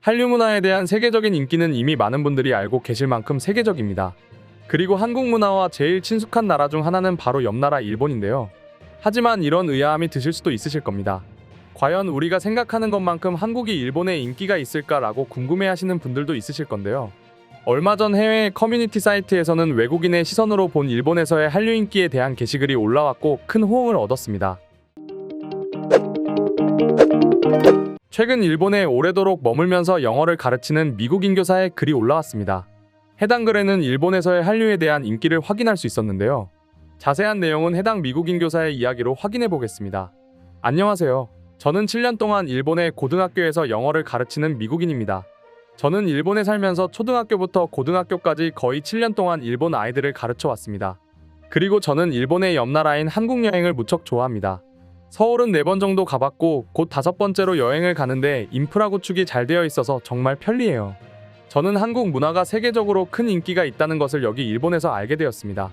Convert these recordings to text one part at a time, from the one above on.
한류 문화에 대한 세계적인 인기는 이미 많은 분들이 알고 계실 만큼 세계적입니다. 그리고 한국 문화와 제일 친숙한 나라 중 하나는 바로 옆 나라 일본인데요. 하지만 이런 의아함이 드실 수도 있으실 겁니다. 과연 우리가 생각하는 것만큼 한국이 일본에 인기가 있을까라고 궁금해하시는 분들도 있으실 건데요. 얼마 전 해외 커뮤니티 사이트에서는 외국인의 시선으로 본 일본에서의 한류 인기에 대한 게시글이 올라왔고 큰 호응을 얻었습니다. 최근 일본에 오래도록 머물면서 영어를 가르치는 미국 인 교사의 글이 올라왔습니다. 해당 글에는 일본에서의 한류에 대한 인기를 확인할 수 있었는데요. 자세한 내용은 해당 미국인 교사의 이야기로 확인해 보겠습니다. 안녕하세요. 저는 7년 동안 일본의 고등학교에서 영어를 가르치는 미국인입니다. 저는 일본에 살면서 초등학교부터 고등학교까지 거의 7년 동안 일본 아이들을 가르쳐 왔습니다. 그리고 저는 일본의 옆 나라인 한국 여행을 무척 좋아합니다. 서울은 4번 정도 가봤고 곧 다섯 번째로 여행을 가는데 인프라 구축이 잘 되어 있어서 정말 편리해요. 저는 한국 문화가 세계적으로 큰 인기가 있다는 것을 여기 일본에서 알게 되었습니다.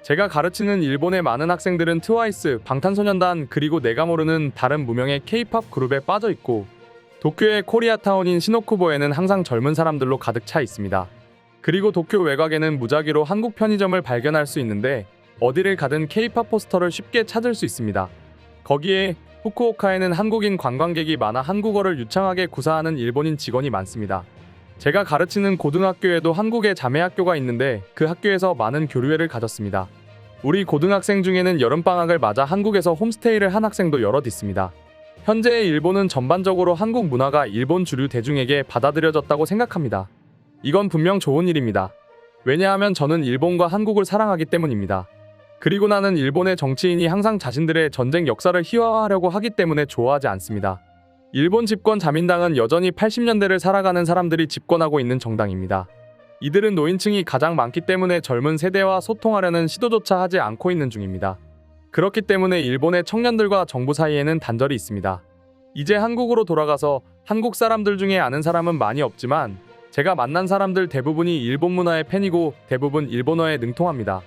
제가 가르치는 일본의 많은 학생들은 트와이스, 방탄소년단 그리고 내가 모르는 다른 무명의 K-팝 그룹에 빠져 있고 도쿄의 코리아타운인 시노쿠보에는 항상 젊은 사람들로 가득 차 있습니다. 그리고 도쿄 외곽에는 무작위로 한국 편의점을 발견할 수 있는데 어디를 가든 K-팝 포스터를 쉽게 찾을 수 있습니다. 거기에 후쿠오카에는 한국인 관광객이 많아 한국어를 유창하게 구사하는 일본인 직원이 많습니다. 제가 가르치는 고등학교에도 한국의 자매학교가 있는데 그 학교에서 많은 교류회를 가졌습니다. 우리 고등학생 중에는 여름방학을 맞아 한국에서 홈스테이를 한 학생도 여럿 있습니다. 현재의 일본은 전반적으로 한국 문화가 일본 주류 대중에게 받아들여졌다고 생각합니다. 이건 분명 좋은 일입니다. 왜냐하면 저는 일본과 한국을 사랑하기 때문입니다. 그리고 나는 일본의 정치인이 항상 자신들의 전쟁 역사를 희화화하려고 하기 때문에 좋아하지 않습니다. 일본 집권 자민당은 여전히 80년대를 살아가는 사람들이 집권하고 있는 정당입니다. 이들은 노인층이 가장 많기 때문에 젊은 세대와 소통하려는 시도조차 하지 않고 있는 중입니다. 그렇기 때문에 일본의 청년들과 정부 사이에는 단절이 있습니다. 이제 한국으로 돌아가서 한국 사람들 중에 아는 사람은 많이 없지만 제가 만난 사람들 대부분이 일본 문화의 팬이고 대부분 일본어에 능통합니다.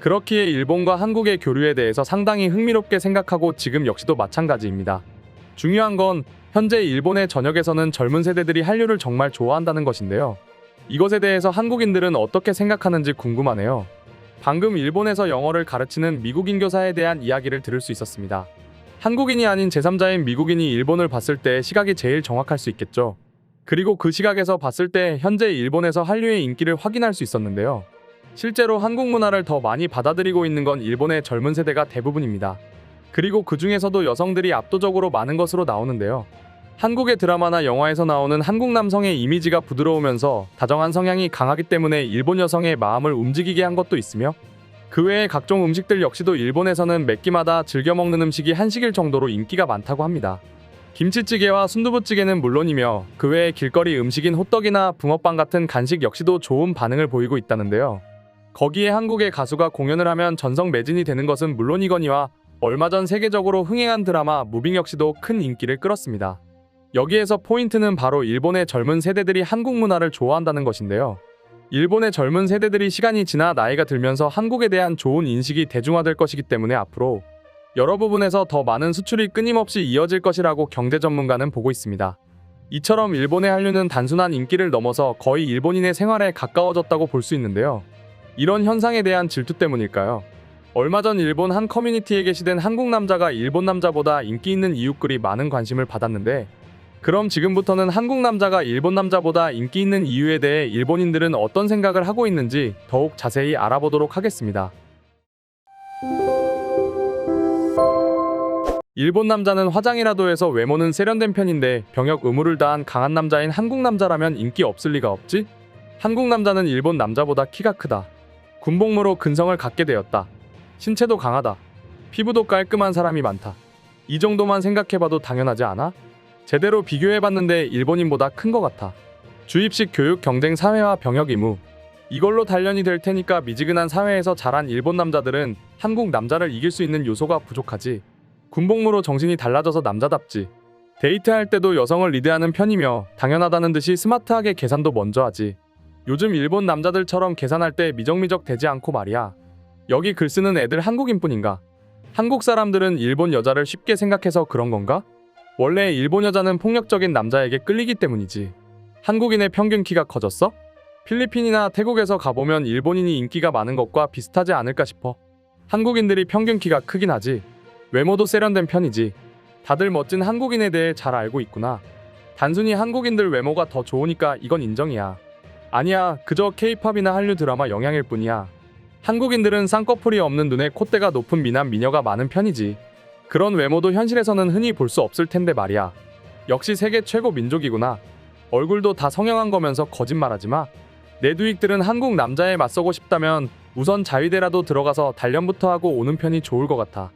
그렇기에 일본과 한국의 교류에 대해서 상당히 흥미롭게 생각하고 지금 역시도 마찬가지입니다. 중요한 건 현재 일본의 전역에서는 젊은 세대들이 한류를 정말 좋아한다는 것인데요. 이것에 대해서 한국인들은 어떻게 생각하는지 궁금하네요. 방금 일본에서 영어를 가르치는 미국인 교사에 대한 이야기를 들을 수 있었습니다. 한국인이 아닌 제3자인 미국인이 일본을 봤을 때 시각이 제일 정확할 수 있겠죠. 그리고 그 시각에서 봤을 때 현재 일본에서 한류의 인기를 확인할 수 있었는데요. 실제로 한국 문화를 더 많이 받아들이고 있는 건 일본의 젊은 세대가 대부분입니다. 그리고 그 중에서도 여성들이 압도적으로 많은 것으로 나오는데요. 한국의 드라마나 영화에서 나오는 한국 남성의 이미지가 부드러우면서 다정한 성향이 강하기 때문에 일본 여성의 마음을 움직이게 한 것도 있으며 그 외에 각종 음식들 역시도 일본에서는 매 끼마다 즐겨 먹는 음식이 한식일 정도로 인기가 많다고 합니다. 김치찌개와 순두부찌개는 물론이며 그 외에 길거리 음식인 호떡이나 붕어빵 같은 간식 역시도 좋은 반응을 보이고 있다는데요. 거기에 한국의 가수가 공연을 하면 전성 매진이 되는 것은 물론이거니와 얼마 전 세계적으로 흥행한 드라마 무빙 역시도 큰 인기를 끌었습니다. 여기에서 포인트는 바로 일본의 젊은 세대들이 한국 문화를 좋아한다는 것인데요. 일본의 젊은 세대들이 시간이 지나 나이가 들면서 한국에 대한 좋은 인식이 대중화될 것이기 때문에 앞으로 여러 부분에서 더 많은 수출이 끊임없이 이어질 것이라고 경제 전문가는 보고 있습니다. 이처럼 일본의 한류는 단순한 인기를 넘어서 거의 일본인의 생활에 가까워졌다고 볼 수 있는데요. 이런 현상에 대한 질투 때문일까요? 얼마 전 일본 한 커뮤니티에 게시된 한국 남자가 일본 남자보다 인기 있는 이유글이 많은 관심을 받았는데 그럼 지금부터는 한국 남자가 일본 남자보다 인기 있는 이유에 대해 일본인들은 어떤 생각을 하고 있는지 더욱 자세히 알아보도록 하겠습니다. 일본 남자는 화장이라도 해서 외모는 세련된 편인데 병역 의무를 다한 강한 남자인 한국 남자라면 인기 없을 리가 없지? 한국 남자는 일본 남자보다 키가 크다. 군복무로 근성을 갖게 되었다. 신체도 강하다. 피부도 깔끔한 사람이 많다. 이 정도만 생각해봐도 당연하지 않아? 제대로 비교해봤는데 일본인보다 큰 것 같아. 주입식 교육 경쟁 사회와 병역 의무. 이걸로 단련이 될 테니까 미지근한 사회에서 자란 일본 남자들은 한국 남자를 이길 수 있는 요소가 부족하지. 군복무로 정신이 달라져서 남자답지. 데이트할 때도 여성을 리드하는 편이며 당연하다는 듯이 스마트하게 계산도 먼저 하지. 요즘 일본 남자들처럼 계산할 때 미적미적 되지 않고 말이야. 여기 글 쓰는 애들 한국인뿐인가? 한국 사람들은 일본 여자를 쉽게 생각해서 그런 건가? 원래 일본 여자는 폭력적인 남자에게 끌리기 때문이지. 한국인의 평균 키가 커졌어? 필리핀이나 태국에서 가보면 일본인이 인기가 많은 것과 비슷하지 않을까 싶어. 한국인들이 평균 키가 크긴 하지. 외모도 세련된 편이지. 다들 멋진 한국인에 대해 잘 알고 있구나. 단순히 한국인들 외모가 더 좋으니까 이건 인정이야. 아니야, 그저 케이팝이나 한류 드라마 영향일 뿐이야. 한국인들은 쌍꺼풀이 없는 눈에 콧대가 높은 미남 미녀가 많은 편이지. 그런 외모도 현실에서는 흔히 볼 수 없을 텐데 말이야. 역시 세계 최고 민족이구나. 얼굴도 다 성형한 거면서 거짓말하지 마. 내 두익들은 한국 남자에 맞서고 싶다면 우선 자위대라도 들어가서 단련부터 하고 오는 편이 좋을 것 같아.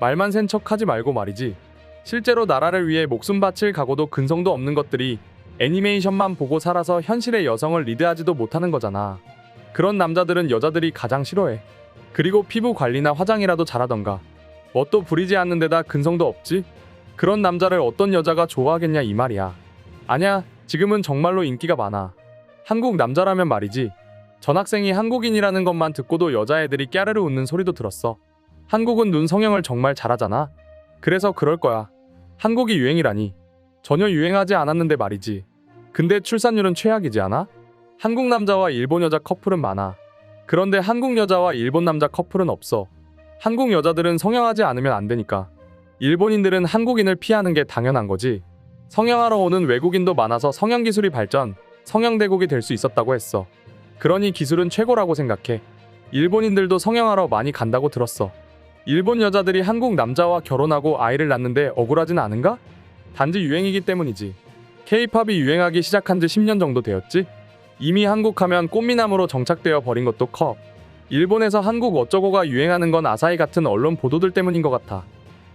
말만 센 척하지 말고 말이지. 실제로 나라를 위해 목숨 바칠 각오도 근성도 없는 것들이 애니메이션만 보고 살아서 현실의 여성을 리드하지도 못하는 거잖아. 그런 남자들은 여자들이 가장 싫어해. 그리고 피부 관리나 화장이라도 잘하던가. 뭣도 부리지 않는 데다 근성도 없지? 그런 남자를 어떤 여자가 좋아하겠냐 이 말이야. 아냐, 지금은 정말로 인기가 많아. 한국 남자라면 말이지. 전학생이 한국인이라는 것만 듣고도 여자애들이 깨르르 웃는 소리도 들었어. 한국은 눈 성형을 정말 잘하잖아. 그래서 그럴 거야. 한국이 유행이라니. 전혀 유행하지 않았는데 말이지. 근데 출산율은 최악이지 않아? 한국 남자와 일본 여자 커플은 많아. 그런데 한국 여자와 일본 남자 커플은 없어. 한국 여자들은 성형하지 않으면 안 되니까. 일본인들은 한국인을 피하는 게 당연한 거지. 성형하러 오는 외국인도 많아서 성형 기술이 발전, 성형 대국이 될 수 있었다고 했어. 그러니 기술은 최고라고 생각해. 일본인들도 성형하러 많이 간다고 들었어. 일본 여자들이 한국 남자와 결혼하고 아이를 낳는데 억울하진 않은가? 단지 유행이기 때문이지. 케이팝이 유행하기 시작한 지 10년 정도 되었지? 이미 한국 하면 꽃미남으로 정착되어 버린 것도 커. 일본에서 한국 어쩌고가 유행하는 건 아사히 같은 언론 보도들 때문인 것 같아.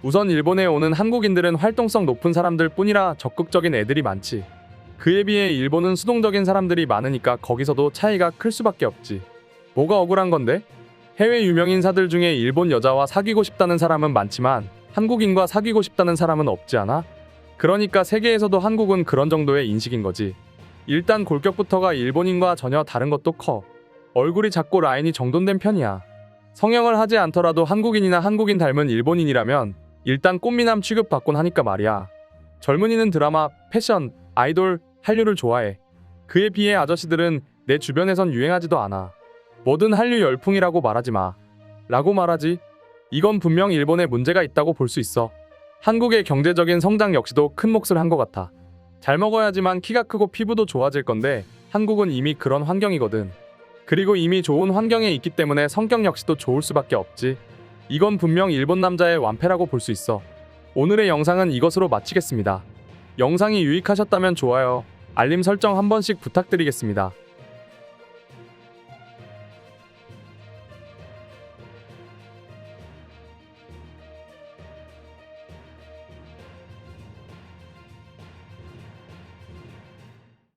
우선 일본에 오는 한국인들은 활동성 높은 사람들 뿐이라 적극적인 애들이 많지. 그에 비해 일본은 수동적인 사람들이 많으니까 거기서도 차이가 클 수밖에 없지. 뭐가 억울한 건데? 해외 유명 인사들 중에 일본 여자와 사귀고 싶다는 사람은 많지만 한국인과 사귀고 싶다는 사람은 없지 않아? 그러니까 세계에서도 한국은 그런 정도의 인식인 거지. 일단 골격부터가 일본인과 전혀 다른 것도 커. 얼굴이 작고 라인이 정돈된 편이야. 성형을 하지 않더라도 한국인이나 한국인 닮은 일본인이라면 일단 꽃미남 취급받곤 하니까 말이야. 젊은이는 드라마, 패션, 아이돌, 한류를 좋아해. 그에 비해 아저씨들은 내 주변에선 유행하지도 않아. 뭐든 한류 열풍이라고 말하지 마. 라고 말하지. 이건 분명 일본에 문제가 있다고 볼 수 있어. 한국의 경제적인 성장 역시도 큰 몫을 한 것 같아. 잘 먹어야지만 키가 크고 피부도 좋아질 건데 한국은 이미 그런 환경이거든. 그리고 이미 좋은 환경에 있기 때문에 성격 역시도 좋을 수밖에 없지. 이건 분명 일본 남자의 완패라고 볼 수 있어. 오늘의 영상은 이것으로 마치겠습니다. 영상이 유익하셨다면 좋아요, 알림 설정 한 번씩 부탁드리겠습니다.